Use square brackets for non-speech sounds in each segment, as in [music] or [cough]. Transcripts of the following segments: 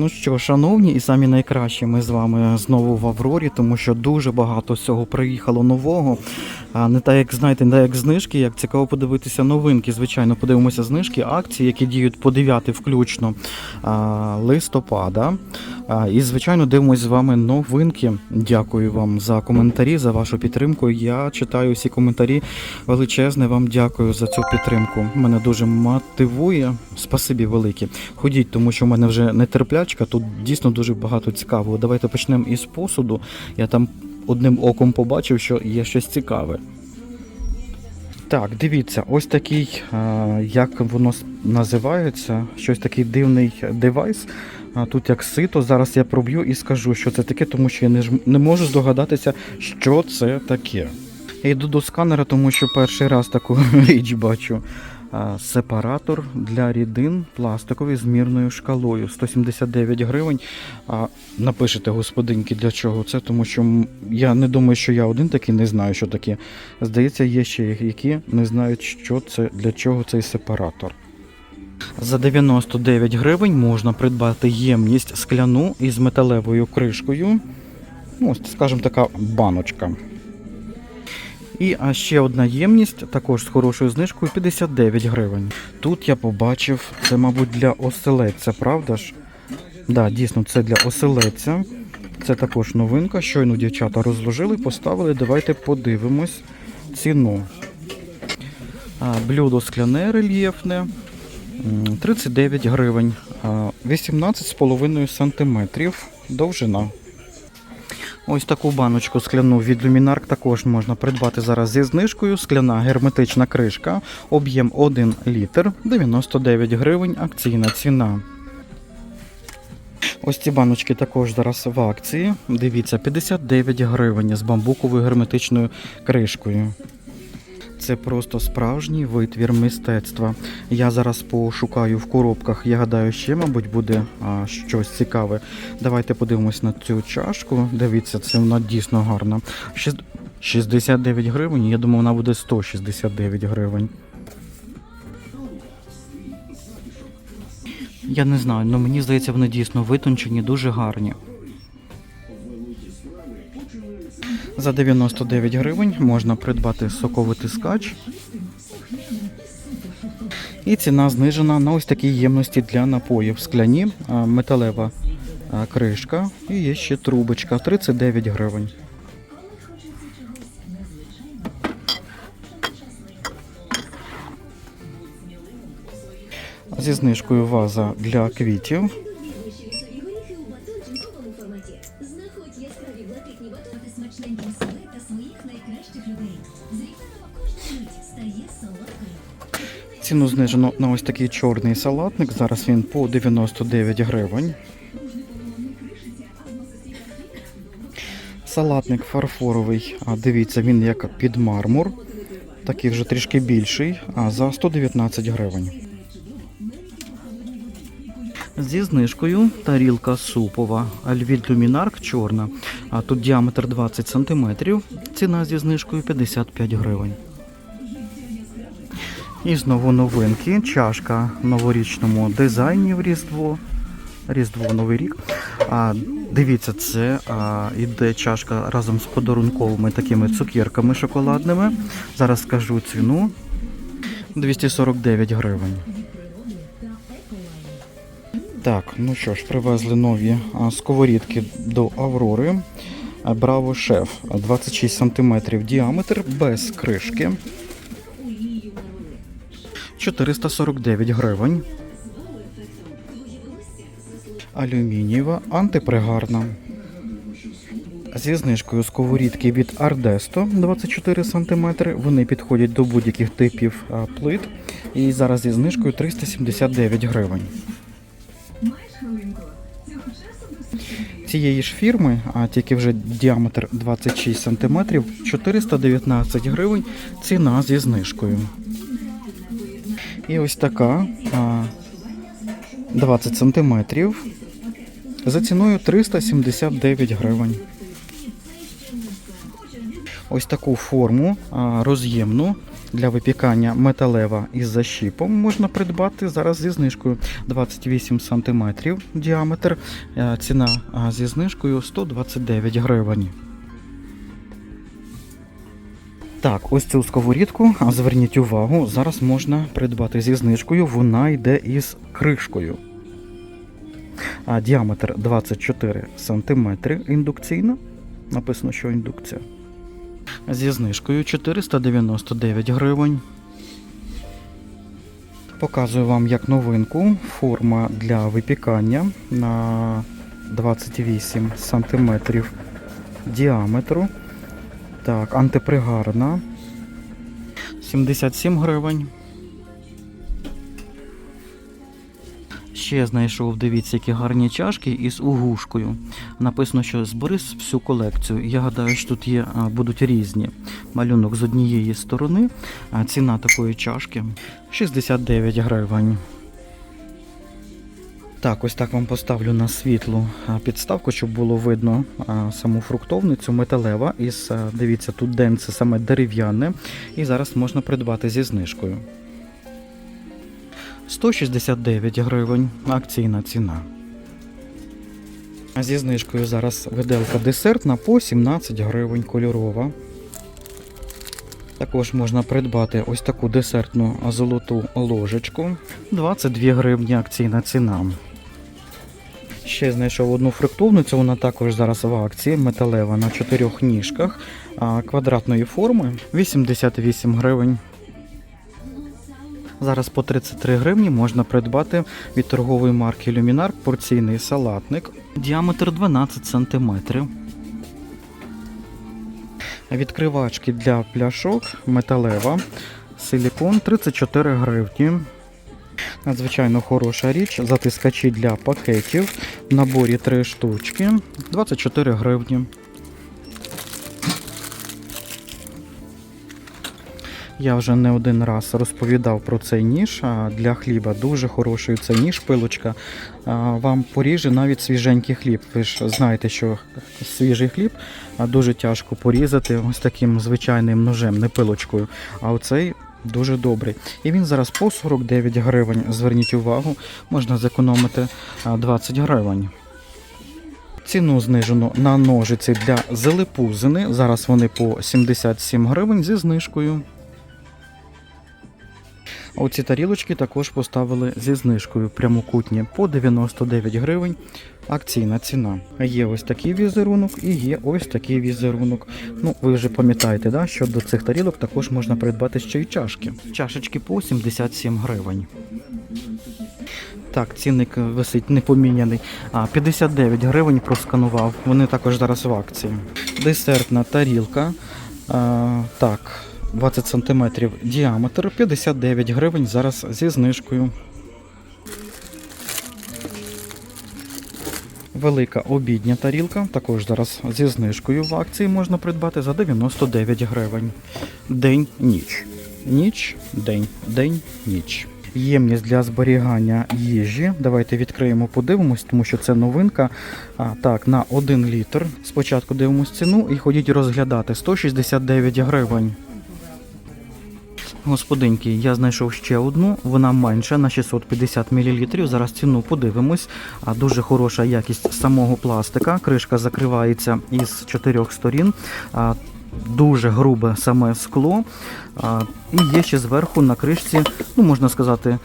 Ну що, шановні і самі найкращі, ми з вами знову в Аврорі, тому що дуже багато всього приїхало нового. Не так, як знаєте, не так як знижки, як цікаво подивитися новинки. Звичайно, подивимося знижки, акції, які діють по 9 включно листопада. І, звичайно, дивимося з вами новинки. Дякую вам за коментарі, за вашу підтримку. Я читаю всі коментарі. Величезне вам дякую за цю підтримку. Мене дуже мотивує. Спасибі велике. Ходіть, тому що в мене вже нетерплячка. Тут дійсно дуже багато цікавого. Давайте почнемо із посуду. Я там одним оком побачив, що є щось цікаве. Так, дивіться, ось такий, е, як воно називається, щось такий дивний девайс. Тут як сито. Зараз я проб'ю і скажу, що це таке, тому що я не, ж- не можу здогадатися, що це таке. Я йду до сканера, тому що перший раз таку [laughs] річ бачу. Сепаратор для рідин пластиковий з мірною шкалою 179 гривень. А напишете, господинки, для чого це, тому що я не думаю, що я один такий не знаю, що таке. Здається, є ще які не знають, що це для чого цей сепаратор. За 99 гривень можна придбати ємність скляну із металевою кришкою. Ну, ось, скажімо, така баночка. І а ще одна ємність, також з хорошою знижкою 59 гривень. Тут я побачив, це, мабуть, для оселедця, правда ж? Да, дійсно, це для оселедця. Це також новинка. Щойно дівчата розложили, поставили. Давайте подивимось ціну. Блюдо скляне рельєфне. 39 гривень. 18,5 сантиметрів довжина. Ось таку баночку скляну від Luminark також можна придбати зараз зі знижкою. Скляна герметична кришка, об'єм 1 літр, 99 гривень, акційна ціна. Ось ці баночки також зараз в акції. Дивіться, 59 гривень з бамбуковою герметичною кришкою. Це просто справжній витвір мистецтва. Я зараз пошукаю в коробках. Я гадаю, ще, мабуть, буде а, щось цікаве. Давайте подивимось на цю чашку. Дивіться, це вона дійсно гарна. Шість- 69 гривень. Я думав, вона буде 169 гривень. Я не знаю, але мені здається, вони дійсно витончені, дуже гарні. За 99 гривень можна придбати соковитий скач. І ціна знижена на ось такі ємності для напоїв. Скляні, металева кришка і є ще трубочка 39 гривень. Зі знижкою ваза для квітів. Ціну знижено на ось такий чорний салатник. Зараз він по 99 гривень. Салатник фарфоровий. А дивіться, він як під мармур. Такий вже трішки більший, а за 119 гривень. Зі знижкою тарілка супова. Альвід Люмінарк чорна. А тут діаметр 20 см. Ціна зі знижкою 55 гривень. І знову новинки. Чашка в новорічному дизайні в Різдво. Різдво Новий рік. А, дивіться, це а, іде чашка разом з подарунковими такими цукерками шоколадними. Зараз скажу ціну. 249 гривень. Так, ну що ж, привезли нові а, сковорідки до Аврори. Браво Шеф 26 см діаметр без кришки. 449 гривень. Алюмінієва антипригарна. Зі знижкою сковорідки від Ардесто 24 см. Вони підходять до будь-яких типів плит. І зараз зі знижкою 379 гривень. Цієї ж фірми, а тільки вже діаметр 26 см, 419 гривень. Ціна зі знижкою. І ось така 20 сантиметрів за ціною 379 гривень. Ось таку форму роз'ємну для випікання металева із защіпом можна придбати зараз зі знижкою 28 см діаметр. Е, Ціна зі знижкою 129 гривень. Так, ось цю сковорідку, а зверніть увагу, зараз можна придбати зі знижкою. Вона йде із кришкою. А діаметр 24 см індукційна. Написано, що індукція. Зі знижкою 499 гривень. Показую вам як новинку форма для випікання на 28 см діаметру. Так, антипригарна. 77 гривень. Ще знайшов, дивіться, які гарні чашки із угушкою. Написано, що збери всю колекцію. Я гадаю, що тут є, будуть різні. Малюнок з однієї сторони. Ціна такої чашки 69 гривень. Так, ось так вам поставлю на світлу підставку, щоб було видно саму фруктовницю металева. Із, дивіться, тут денце саме дерев'яне. І зараз можна придбати зі знижкою. 169 гривень. Акційна ціна. Зі знижкою зараз виделка десертна по 17 гривень кольорова. Також можна придбати ось таку десертну золоту ложечку. 22 гривні акційна ціна. Ще знайшов одну фруктовницю, вона також зараз в акції, металева на чотирьох ніжках квадратної форми 88 гривень. Зараз по 33 гривні можна придбати від торгової марки Люмінар порційний салатник. Діаметр 12 см. Відкривачки для пляшок металева. Силікон 34 гривні. Надзвичайно хороша річ. Затискачі для пакетів. В наборі 3 штучки. 24 гривні. Я вже не один раз розповідав про цей ніж для хліба. Дуже хороший цей ніж, пилочка. Вам поріже навіть свіженький хліб. Ви ж знаєте, що свіжий хліб дуже тяжко порізати ось таким звичайним ножем, не пилочкою. А оцей дуже добрий. І він зараз по 49 гривень. Зверніть увагу, можна зекономити 20 гривень. Ціну знижено на ножиці для зелепузини. Зараз вони по 77 гривень зі знижкою. Оці тарілочки також поставили зі знижкою прямокутні по 99 гривень. Акційна ціна. Є ось такий візерунок і є ось такий візерунок. Ну, ви вже пам'ятаєте, да, що до цих тарілок також можна придбати ще й чашки. Чашечки по 77 гривень. Так, цінник висить непоміняний. А 59 гривень просканував. Вони також зараз в акції. Десертна тарілка. А, так, 20 см діаметр, 59 гривень зараз зі знижкою. Велика обідня тарілка, також зараз зі знижкою в акції можна придбати за 99 гривень. День, ніч. Ніч, день, день, ніч. Ємність для зберігання їжі. Давайте відкриємо, подивимось, тому що це новинка. А, так, на 1 літр. Спочатку дивимось ціну і ходіть розглядати 169 гривень. Господинки, я знайшов ще одну, вона менша на 650 мл. Зараз ціну подивимось. Дуже хороша якість самого пластика. Кришка закривається із чотирьох сторін. Дуже грубе саме скло. І є ще зверху на кришці, ну можна сказати,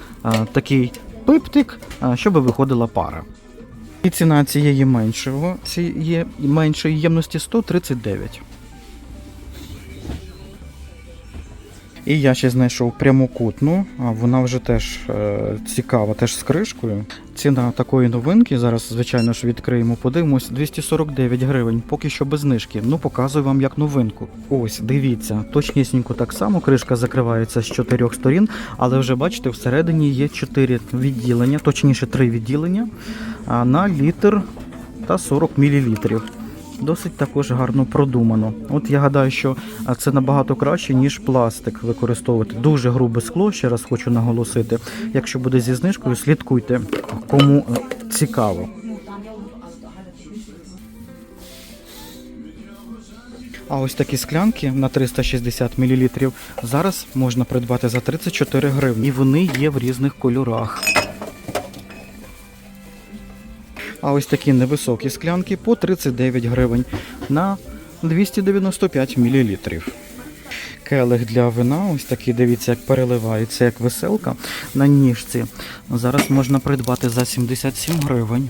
такий пиптик, щоб виходила пара. І ціна цієї меншого, цієї меншої ємності 139. І я ще знайшов прямокутну, а вона вже теж е, цікава, теж з кришкою. Ціна такої новинки, зараз, звичайно ж, відкриємо, подивимось, 249 гривень, поки що без знижки. Ну, показую вам як новинку. Ось, дивіться, точнісінько так само, кришка закривається з чотирьох сторін, але вже бачите, всередині є чотири відділення, точніше три відділення на літр та 40 мл. Досить також гарно продумано. От я гадаю, що це набагато краще, ніж пластик використовувати. Дуже грубе скло, ще раз хочу наголосити. Якщо буде зі знижкою, слідкуйте, кому е, цікаво. А ось такі склянки на 360 мл зараз можна придбати за 34 гривні. І вони є в різних кольорах. А ось такі невисокі склянки по 39 гривень на 295 мл. Келих для вина, ось такий, дивіться, як переливається, як веселка на ніжці. Зараз можна придбати за 77 гривень.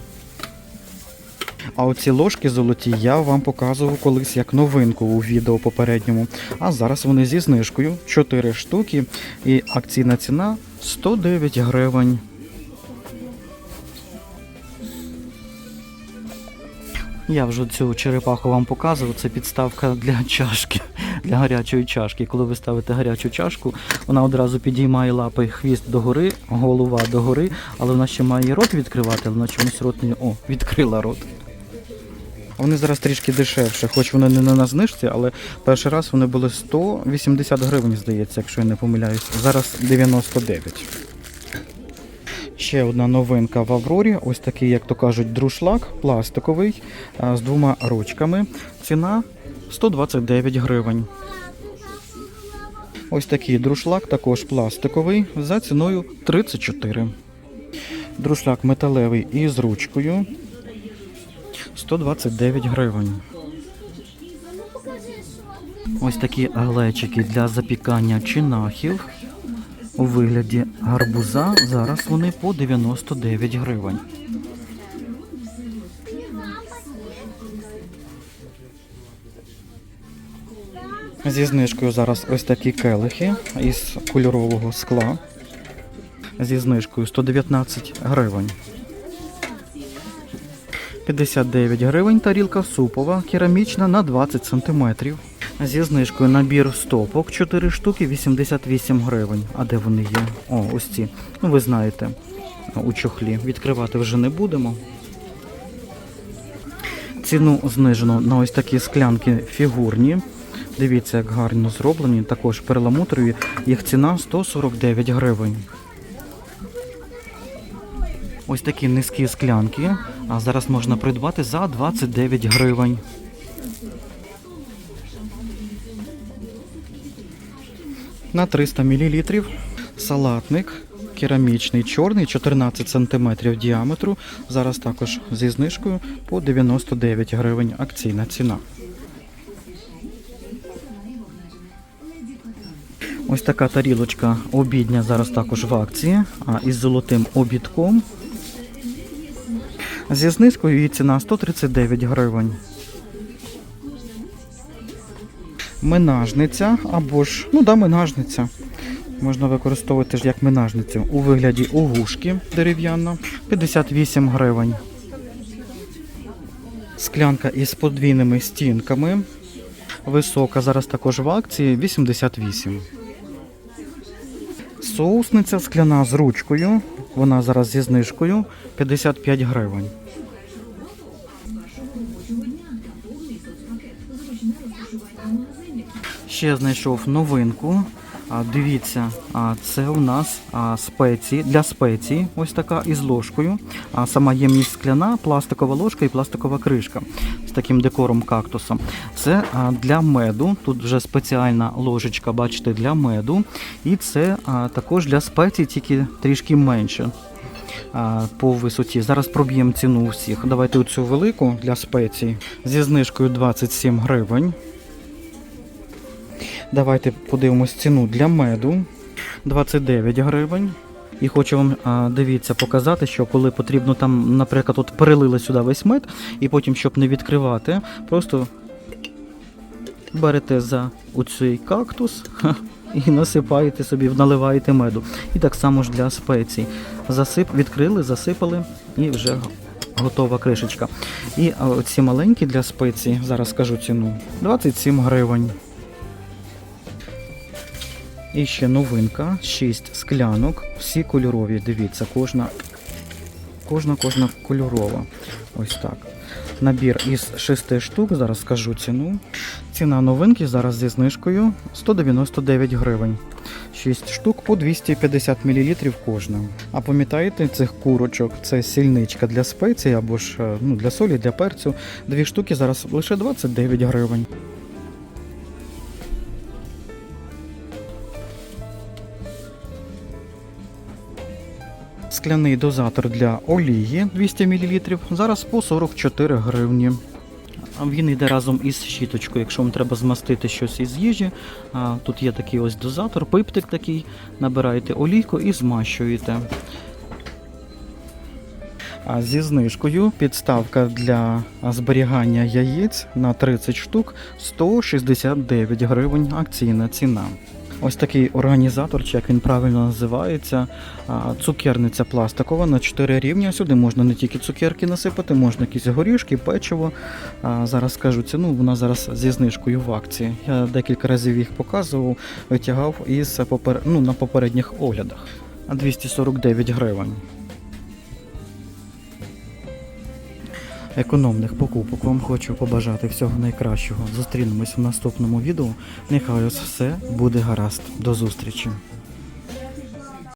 А оці ложки золоті я вам показував колись як новинку у відео попередньому. А зараз вони зі знижкою 4 штуки і акційна ціна 109 гривень. Я вже цю черепаху вам показував. Це підставка для чашки, для гарячої чашки. Коли ви ставите гарячу чашку, вона одразу підіймає лапи, хвіст догори, голова догори, але вона ще має рот відкривати, вона чомусь рот не. О, відкрила рот. Вони зараз трішки дешевше, хоч вони не на знижці, але перший раз вони були 180 гривень, здається, якщо я не помиляюсь. Зараз 99. Ще одна новинка в Аврорі. Ось такий, як то кажуть, друшлак пластиковий з двома ручками. Ціна 129 гривень. Ось такий друшлак, також пластиковий, за ціною 34. Друшлак металевий із ручкою 129 гривень. Ось такі глечики для запікання чинахів у вигляді гарбуза. Зараз вони по 99 гривень. Зі знижкою зараз ось такі келихи із кольорового скла. Зі знижкою 119 гривень. 59 гривень тарілка супова, керамічна на 20 см. Зі знижкою набір стопок 4 штуки 88 гривень. А де вони є? О, ось ці. Ну, ви знаєте, у чохлі. Відкривати вже не будемо. Ціну знижено на ось такі склянки фігурні. Дивіться, як гарно зроблені. Також перламутрові. Їх ціна 149 гривень. Ось такі низькі склянки. А зараз можна придбати за 29 гривень. На 300 мл салатник керамічний чорний 14 см діаметру. Зараз також зі знижкою по 99 гривень акційна ціна. Ось така тарілочка обідня зараз також в акції, а із золотим обідком. Зі знижкою її ціна 139 гривень. Минажниця або ж, ну да, минажниця. Можна використовувати ж як минажницю у вигляді огушки дерев'яна 58 гривень. Склянка із подвійними стінками. Висока зараз також в акції 88. Соусниця скляна з ручкою. Вона зараз зі знижкою 55 гривень. Ще знайшов новинку. Дивіться, це у нас спеції для спеції. Ось така із ложкою. Сама ємність скляна, пластикова ложка і пластикова кришка з таким декором кактусом. Це для меду. Тут вже спеціальна ложечка, бачите, для меду. І це також для спецій, тільки трішки менше. По висоті. Зараз проб'ємо ціну всіх. Давайте оцю велику для спецій зі знижкою 27 гривень. Давайте подивимось ціну для меду 29 гривень. І хочу вам дивіться показати, що коли потрібно там, наприклад, от перелили сюди весь мед, і потім, щоб не відкривати, просто берете за оцей кактус і насипаєте собі, наливаєте меду. І так само ж для спецій. Засип, відкрили, засипали і вже готова кришечка. І оці маленькі для спецій, зараз скажу ціну, 27 гривень. І ще новинка, 6 склянок, всі кольорові. Дивіться, кожна, кожна, кожна кольорова. Ось так. Набір із 6 штук, зараз скажу ціну. Ціна новинки зараз зі знижкою 199 гривень. 6 штук по 250 мл кожна. А пам'ятаєте цих курочок? Це сільничка для спецій або ж е, ну, для солі, для перцю. Дві штуки зараз лише 29 гривень. Скляний дозатор для олії 200 мл. Зараз по 44 гривні. Він йде разом із щіточкою. Якщо вам треба змастити щось із їжі, тут є такий ось дозатор, пиптик такий. Набираєте олійку і змащуєте. А зі знижкою підставка для зберігання яєць на 30 штук 169 гривень акційна ціна. Ось такий організатор, чи як він правильно називається, цукерниця пластикова на 4 рівня. Сюди можна не тільки цукерки насипати, можна якісь горішки, печиво. Зараз скажу ціну, вона зараз зі знижкою в акції. Я декілька разів їх показував, витягав із попер... ну, на попередніх оглядах. 249 гривень. Економних покупок вам хочу побажати всього найкращого. Зустрінемось в наступному відео. Нехай ось все буде гаразд. До зустрічі!